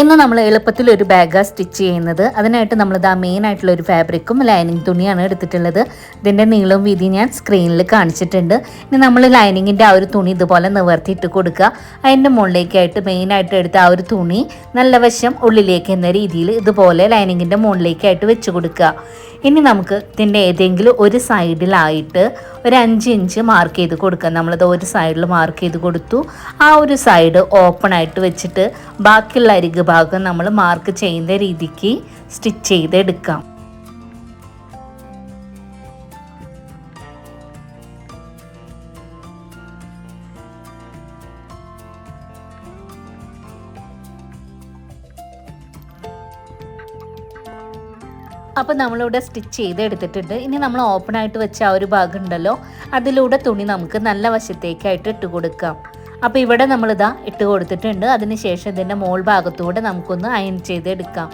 ഇന്ന് നമ്മൾ എളുപ്പത്തിൽ ഒരു ബാഗ് സ്റ്റിച്ച് ചെയ്യുന്നത്. അതിനായിട്ട് നമ്മളിത് ആ മെയിൻ ആയിട്ടുള്ള ഒരു ഫാബ്രിക്കും ലൈനിങ് തുണിയാണ് എടുത്തിട്ടുള്ളത്. ഇതിന്റെ നീളവും വീതി ഞാൻ സ്ക്രീനിൽ കാണിച്ചിട്ടുണ്ട്. ഇനി നമ്മൾ ലൈനിങ്ങിന്റെ ആ ഒരു തുണി ഇതുപോലെ നിവർത്തിയിട്ട് കൊടുക്കുക. അതിന്റെ മുകളിലേക്കായിട്ട് മെയിനായിട്ട് എടുത്ത ആ ഒരു തുണി നല്ല വശം ഉള്ളിലേക്ക് എന്ന രീതിയിൽ ഇതുപോലെ ലൈനിങ്ങിന്റെ മുകളിലേക്കായിട്ട് വെച്ച് കൊടുക്കുക. ഇനി നമുക്ക് ഇതിന്റെ ഏതെങ്കിലും ഒരു സൈഡിലായിട്ട് ഒരു അഞ്ച് ഇഞ്ച് മാർക്ക് ചെയ്ത് കൊടുക്കുക നമ്മളത് ഒരു സൈഡിൽ മാർക്ക് ചെയ്ത് കൊടുത്തു. ആ ഒരു സൈഡ് ഓപ്പൺ ആയിട്ട് വെച്ചിട്ട് ബാക്കിയുള്ള അരിക് ഭാഗം നമ്മൾ മാർക്ക് ചെയ്യുന്ന രീതിക്ക് സ്റ്റിച്ച് ചെയ്തെടുക്കാം. അപ്പോൾ നമ്മളിവിടെ സ്റ്റിച്ച് ചെയ്ത് എടുത്തിട്ടുണ്ട് ഇനി നമ്മൾ ഓപ്പൺ ആയിട്ട് വെച്ച ആ ഒരു ഭാഗം ഉണ്ടല്ലോ അതിലൂടെ തുണി നമുക്ക് നല്ല വശത്തേക്കായിട്ട് ഇട്ട് കൊടുക്കാം. അപ്പോൾ ഇവിടെ നമ്മളിതാ ഇട്ട് കൊടുത്തിട്ടുണ്ട്. അതിനുശേഷം ഇതിന്റെ മോൾ ഭാഗത്തൂടെ നമുക്കൊന്ന് അയൺ ചെയ്തെടുക്കാം.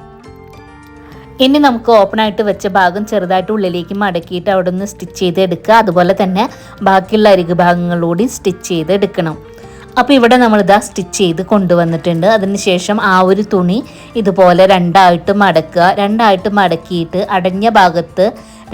ഇനി നമുക്ക് ഓപ്പൺ ആയിട്ട് വെച്ച ഭാഗം ചെറുതായിട്ട് ഉള്ളിലേക്ക് മടക്കിയിട്ട് അവിടെ നിന്ന് സ്റ്റിച്ച് ചെയ്തെടുക്കുക. അതുപോലെ തന്നെ ബാക്കിയുള്ള അരികു ഭാഗങ്ങളൂടി സ്റ്റിച്ച് ചെയ്തെടുക്കണം. അപ്പോൾ ഇവിടെ നമ്മൾ നമ്മളിതാ സ്റ്റിച്ച് ചെയ്ത് കൊണ്ടുവന്നിട്ടുണ്ട്. അതിനുശേഷം ആ ഒരു തുണി ഇതുപോലെ രണ്ടായിട്ട് മടക്കുക. രണ്ടായിട്ട് മടക്കിയിട്ട് അടഞ്ഞ ഭാഗത്ത്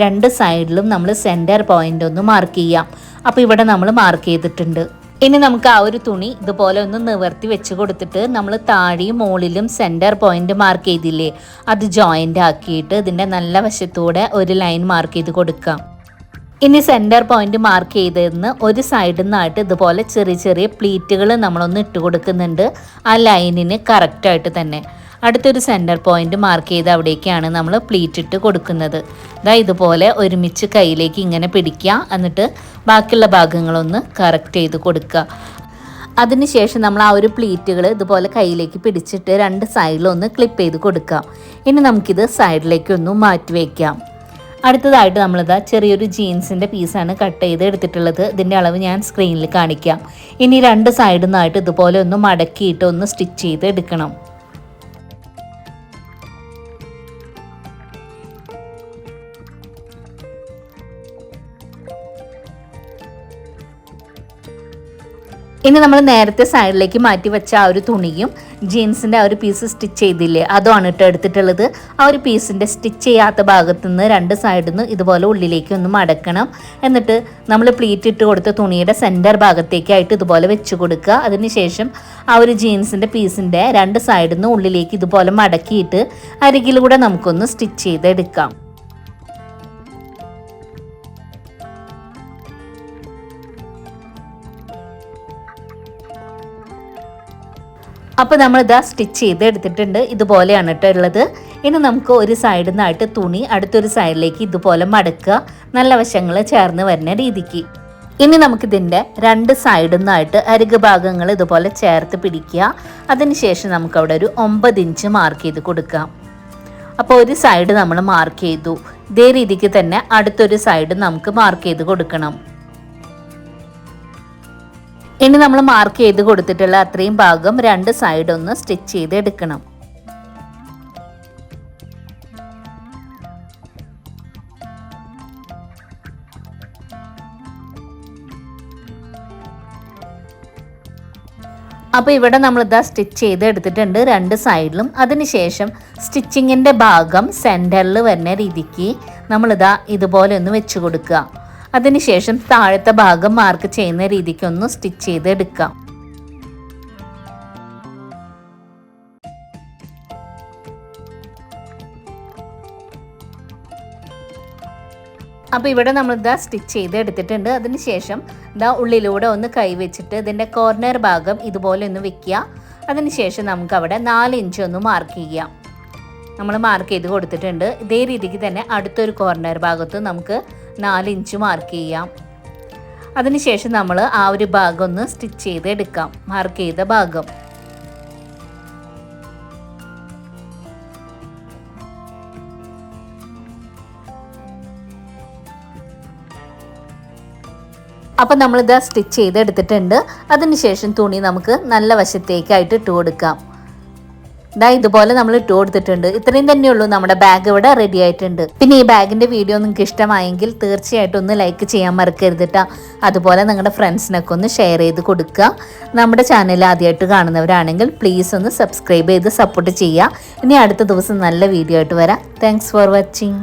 രണ്ട് സൈഡിലും നമ്മൾ സെന്റർ പോയിന്റ് ഒന്ന് മാർക്ക് ചെയ്യാം. അപ്പോൾ ഇവിടെ നമ്മൾ മാർക്ക് ചെയ്തിട്ടുണ്ട്. ഇനി നമുക്ക് ആ ഒരു തുണി ഇതുപോലെ ഒന്ന് നിവർത്തി വെച്ച് കൊടുത്തിട്ട് നമ്മൾ താഴെയും മുകളിലും സെന്റർ പോയിന്റ് മാർക്ക് ചെയ്തില്ലേ? അത് ജോയിന്റ് ആക്കിയിട്ട് ഇതിന്റെ നല്ല വശത്തൂടെ ഒരു ലൈൻ മാർക്ക് ചെയ്ത് കൊടുക്കാം. ഇനി സെന്റർ പോയിന്റ് മാർക്ക് ചെയ്തിരുന്ന് ഒരു സൈഡിൽ നിന്നായിട്ട് ഇതുപോലെ ചെറിയ ചെറിയ പ്ലീറ്റുകൾ നമ്മളൊന്ന് ഇട്ട് കൊടുക്കുന്നുണ്ട്. ആ ലൈനിന് കറക്റ്റായിട്ട് തന്നെ. അടുത്തൊരു സെന്റർ പോയിന്റ് മാർക്ക് ചെയ്ത് അവിടേക്കാണ് നമ്മൾ പ്ലീറ്റ് ഇട്ട് കൊടുക്കുന്നത്. ഇതാ ഇതുപോലെ ഒരുമിച്ച് കയ്യിലേക്ക് ഇങ്ങനെ പിടിക്കുക. എന്നിട്ട് ബാക്കിയുള്ള ഭാഗങ്ങളൊന്ന് കറക്റ്റ് ചെയ്ത് കൊടുക്കുക. അതിനുശേഷം നമ്മൾ ആ ഒരു പ്ലീറ്റുകൾ ഇതുപോലെ കയ്യിലേക്ക് പിടിച്ചിട്ട് രണ്ട് സൈഡിലൊന്ന് ക്ലിപ്പ് ചെയ്ത് കൊടുക്കാം ഇനി നമുക്കിത് സൈഡിലേക്കൊന്ന് മാറ്റി വയ്ക്കാം അടുത്തതായിട്ട് നമ്മളിതാ ചെറിയൊരു ജീൻസിന്റെ പീസാണ് കട്ട് ചെയ്ത് എടുത്തിട്ടുള്ളത്. ഇതിന്റെ അളവ് ഞാൻ സ്ക്രീനിൽ കാണിക്കാം. ഇനി രണ്ട് സൈഡിൽ നിന്നായിട്ട് ഇതുപോലെ ഒന്ന് മടക്കിയിട്ട് ഒന്ന് സ്റ്റിച്ച് ചെയ്ത് എടുക്കണം. ഇനി നമ്മൾ നേരത്തെ സൈഡിലേക്ക് മാറ്റി വെച്ച ആ ഒരു തുണിയും ജീൻസിന്റെ ആ ഒരു പീസ് സ്റ്റിച്ച് ചെയ്തില്ലേ? അതുമാണ് ഇട്ട് എടുത്തിട്ടുള്ളത്. ആ ഒരു പീസിന്റെ സ്റ്റിച്ച് ചെയ്യാത്ത ഭാഗത്തു നിന്ന് രണ്ട് സൈഡിൽ നിന്ന് ഇതുപോലെ ഉള്ളിലേക്ക് ഒന്ന് മടക്കണം. എന്നിട്ട് നമ്മൾ പ്ലീറ്റ് ഇട്ട് കൊടുത്ത തുണിയുടെ സെന്റർ ഭാഗത്തേക്കായിട്ട് ഇതുപോലെ വെച്ച് കൊടുക്കുക. അതിനുശേഷം ആ ഒരു ജീൻസിന്റെ പീസിന്റെ രണ്ട് സൈഡിൽ നിന്ന് ഉള്ളിലേക്ക് ഇതുപോലെ മടക്കിയിട്ട് അരികിലൂടെ നമുക്കൊന്ന് സ്റ്റിച്ച് ചെയ്തെടുക്കാം. അപ്പോൾ നമ്മൾ ഇതാ സ്റ്റിച്ച് ചെയ്ത് എടുത്തിട്ടുണ്ട്. ഇതുപോലെയാണ് കേട്ടോ ഉള്ളത്. ഇനി നമുക്ക് ഒരു സൈഡിൽ നിന്നായിട്ട് തുണി അടുത്തൊരു സൈഡിലേക്ക് ഇതുപോലെ മടക്കുക. നല്ല വശങ്ങൾ ചേർന്ന് വരുന്ന രീതിക്ക്. ഇനി നമുക്കിതിന്റെ രണ്ട് സൈഡിൽ നിന്നായിട്ട് അരുക് ഭാഗങ്ങൾ ഇതുപോലെ ചേർത്ത് പിടിക്കുക. അതിനുശേഷം നമുക്കവിടെ ഒരു ഒമ്പത് ഇഞ്ച് മാർക്ക് ചെയ്ത് കൊടുക്കാം. അപ്പോൾ ഒരു സൈഡ് നമ്മൾ മാർക്ക് ചെയ്തു. ഇതേ രീതിക്ക് തന്നെ അടുത്തൊരു സൈഡ് നമുക്ക് മാർക്ക് ചെയ്ത് കൊടുക്കണം. ഇനി നമ്മൾ മാർക്ക് ചെയ്ത് കൊടുത്തിട്ടുള്ള അത്രയും ഭാഗം രണ്ട് സൈഡ് ഒന്ന് സ്റ്റിച്ച് ചെയ്ത് എടുക്കണം. അപ്പോൾ ഇവിടെ നമ്മൾ ഇതാ സ്റ്റിച്ച് ചെയ്ത് എടുത്തിട്ടുണ്ട് രണ്ട് സൈഡിലും അതിനുശേഷം സ്റ്റിച്ചിങ്ങിന്റെ ഭാഗം സെന്ററിൽ വരുന്ന രീതിക്ക് നമ്മളിതാ ഇതുപോലെ ഒന്ന് വെച്ച് കൊടുക്കുക. അതിനുശേഷം താഴത്തെ ഭാഗം മാർക്ക് ചെയ്യുന്ന രീതിക്കൊന്ന് സ്റ്റിച്ച് ചെയ്ത് എടുക്കാം അപ്പോൾ ഇവിടെ നമ്മൾ ഇതാ സ്റ്റിച്ച് ചെയ്ത് എടുത്തിട്ടുണ്ട് അതിനുശേഷം ഇതാ ഉള്ളിലൂടെ ഒന്ന് കൈവച്ചിട്ട് ഇതിന്റെ കോർണർ ഭാഗം ഇതുപോലെ ഒന്ന് വെക്കുക. അതിനുശേഷം നമുക്ക് അവിടെ നാല് ഇഞ്ച് ഒന്ന് മാർക്ക് ചെയ്യാം നമ്മൾ മാർക്ക് ചെയ്ത് കൊടുത്തിട്ടുണ്ട്. ഇതേ രീതിക്ക് തന്നെ അടുത്തൊരു കോർണർ ഭാഗത്ത് നമുക്ക് നാല് ഇഞ്ച് മാർക്ക് ചെയ്യാം. അതിനുശേഷം നമ്മൾ ആ ഒരു ഭാഗം ഒന്ന് സ്റ്റിച്ച് ചെയ്ത് എടുക്കാം മാർക്ക് ചെയ്ത ഭാഗം. അപ്പം നമ്മളിത് സ്റ്റിച്ച് ചെയ്തെടുത്തിട്ടുണ്ട്. അതിനുശേഷം തുണി നമുക്ക് നല്ല വശത്തേക്കായിട്ട് ഇട്ട് കൊടുക്കാം ഇതാ ഇതുപോലെ നമ്മൾ ഇട്ട് കൊടുത്തിട്ടുണ്ട്. ഇത്രയും തന്നെയുള്ളൂ നമ്മുടെ ബാഗ് ഇവിടെ റെഡി ആയിട്ടുണ്ട്. പിന്നെ ഈ ബാഗിന്റെ വീഡിയോ നിങ്ങൾക്ക് ഇഷ്ടമായെങ്കിൽ തീർച്ചയായിട്ടും ഒന്ന് ലൈക്ക് ചെയ്യാൻ മറക്കരുത് കേട്ടോ അതുപോലെ നിങ്ങളുടെ ഫ്രണ്ട്സിനൊക്കെ ഒന്ന് ഷെയർ ചെയ്ത് കൊടുക്കുക. നമ്മുടെ ചാനൽ ആദ്യമായിട്ട് കാണുന്നവരാണെങ്കിൽ പ്ലീസ് ഒന്ന് സബ്സ്ക്രൈബ് ചെയ്ത് സപ്പോർട്ട് ചെയ്യുക. ഇനി അടുത്ത ദിവസം നല്ല വീഡിയോ ആയിട്ട് വരാം. Thanks for watching